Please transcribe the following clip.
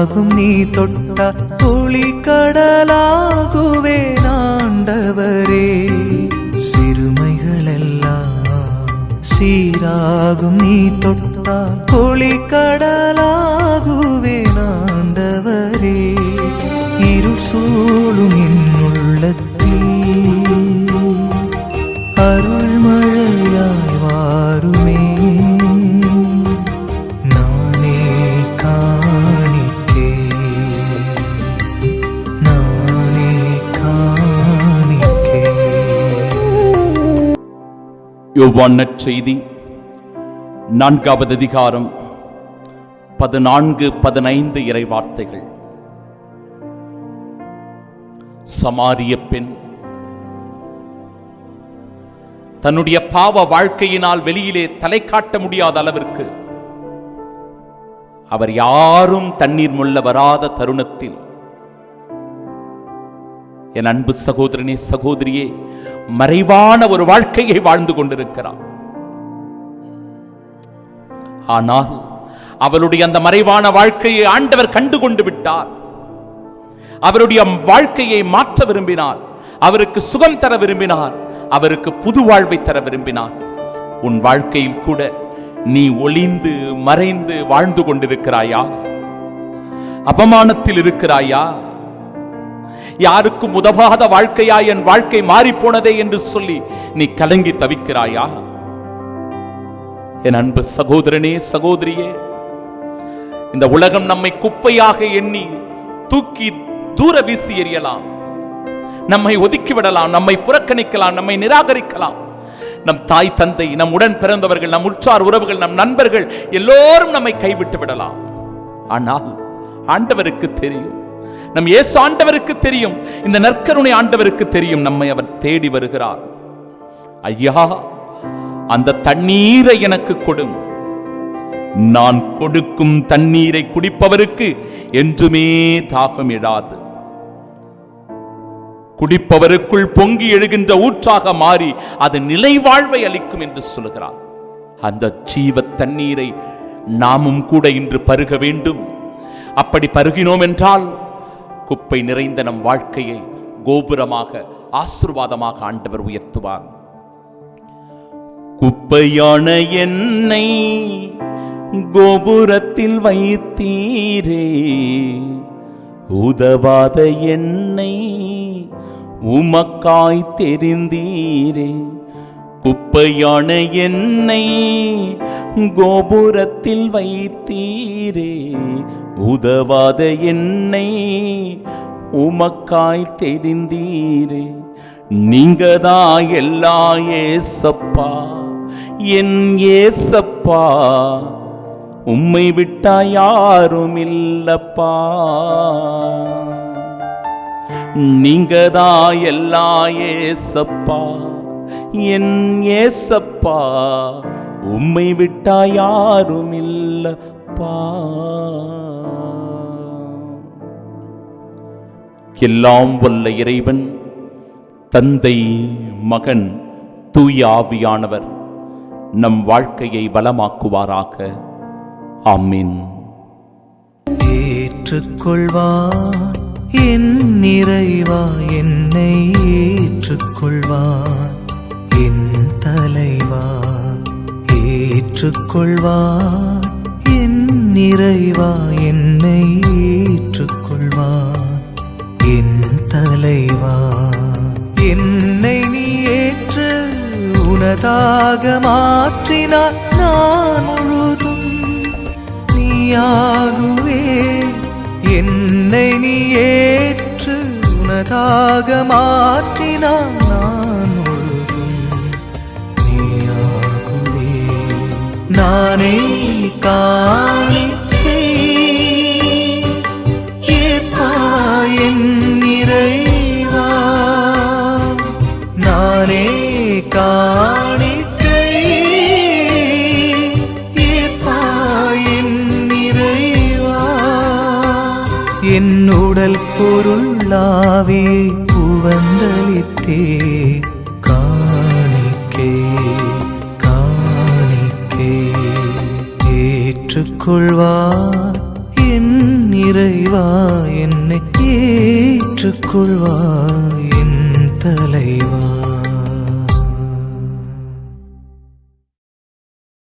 ஆகும் நீ தொட்ட துளி கடலாகுவே ஆண்டவரே சிறுமைகளெல்லாம் சீராகும். நீ தொட்டால் துளி கடலாகுவே ஆண்டவரே இருள் சூழும் என் யோவான் செய்தி நான்காவது அதிகாரம் பதினான்கு பதினைந்து இறை வார்த்தைகள். சமாரிய பெண். தன்னுடைய பாவ வாழ்க்கையினால் வெளியிலே தலை காட்ட முடியாத அளவிற்கு அவர் யாரும் தண்ணீர் முள்ள வராத தருணத்தில் என் அன்பு சகோதரனே சகோதரியே மறைவான ஒரு வாழ்க்கையை வாழ்ந்து கொண்டிருக்கிறார் ஆனால் அவளுடைய அந்த மறைவான வாழ்க்கையை ஆண்டவர் கண்டு கொண்டு விட்டார். அவருடைய வாழ்க்கையை மாற்ற விரும்பினார். அவருக்கு சுகம் தர விரும்பினார். அவருக்கு புது வாழ்வை தர விரும்பினார். உன் வாழ்க்கையில் கூட நீ ஒளிந்து மறைந்து வாழ்ந்து கொண்டிருக்கிறாயா? அவமானத்தில் இருக்கிறாயா? யாருக்கும் உதவாத வாழ்க்கையா என் வாழ்க்கை மாறி போனதே என்று சொல்லி நீ கலங்கி தவிக்கிறாயா? என் அன்பு சகோதரனே சகோதரியே இந்த உலகம் நம்மை குப்பையாக எண்ணி தூக்கி தூர வீசி எறியலாம். நம்மை ஒதுக்கி விடலாம் நம்மை புறக்கணிக்கலாம் நம்மை நிராகரிக்கலாம். நம் தாய் தந்தை நம் உடன் பிறந்தவர்கள் நம் உற்றார் உறவுகள் நம் நண்பர்கள் எல்லோரும் நம்மை கைவிட்டு விடலாம். ஆனால் ஆண்டவருக்கு தெரியும் நம் ஏசு ஆண்டவருக்கு தெரியும். இந்த நற்கருணை ஆண்டவருக்கு தெரியும். நம்மை அவர் தேடி வருகிறார். ஐயா அந்த தண்ணீரை எனக்கு கொடும் நான் கொடுக்கும் தண்ணீரை குடிப்பவருக்கு என்றுமே தாகம் இடாது குடிப்பவருக்குள் பொங்கி எழுகின்ற ஊற்றாக மாறி அது நிலை வாழ்வை அளிக்கும் என்று சொல்கிறார் அந்த ஜீவ தண்ணீரை நாமும் கூட இன்று பருக வேண்டும். அப்படி பருகினோம் என்றால் குப்பை நிறைந்த நம் வாழ்க்கையை கோபுரமாக ஆசிர்வாதமாக ஆண்டவர் உயர்த்துவார். குப்பையான என்னை கோபுரத்தில் வைத்தீரே. உதவாத என்னை உமக்காய் தெரிந்தீரே. குப்பையான என்னை கோபுரத்தில் வைத்தீரே. உதவாத என்னை உமக்காய் தெரிந்தீரே. நீங்கதா எல்லா ஏசப்பா என் ஏசப்பா. உம்மை விட்டா யாரும் இல்லப்பா நீங்கதா எல்லா ஏசப்பா. என் ஏசப்பா உம்மை விட்டா யாரும் இல்லப்பா எல்லாம் வல்ல இறைவன் தந்தை மகன் தூய ஆவியானவர் நம் வாழ்க்கையை வளமாக்குவாராக. ஆமீன். ஏற்றுக்கொள்வார் என் நிறைவா என்னை ஏற்றுக்கொள்வார். ஏற்றுக்கொள்வார் என் நிறைவா என்னை ஏற்றுக்கொள்வார் என் தலைவா. என்னை நீ ஏற்று உனதாக மாற்றினார். நான் முழுதும் நீயாகுவே. என்னை நீ ஏற்று உனதாக மாற்றினான் நானே காணிக்கை ஏற்பாய் என் நானே காணிக்கை ஏற்பாய் என் என் உடல் பொருளாவே புவந்தளித்தே ஏற்றுக்கொள்வார் என் இறைவா என்னை ஏற்றுக்கொள்வாய் என் தலைவா.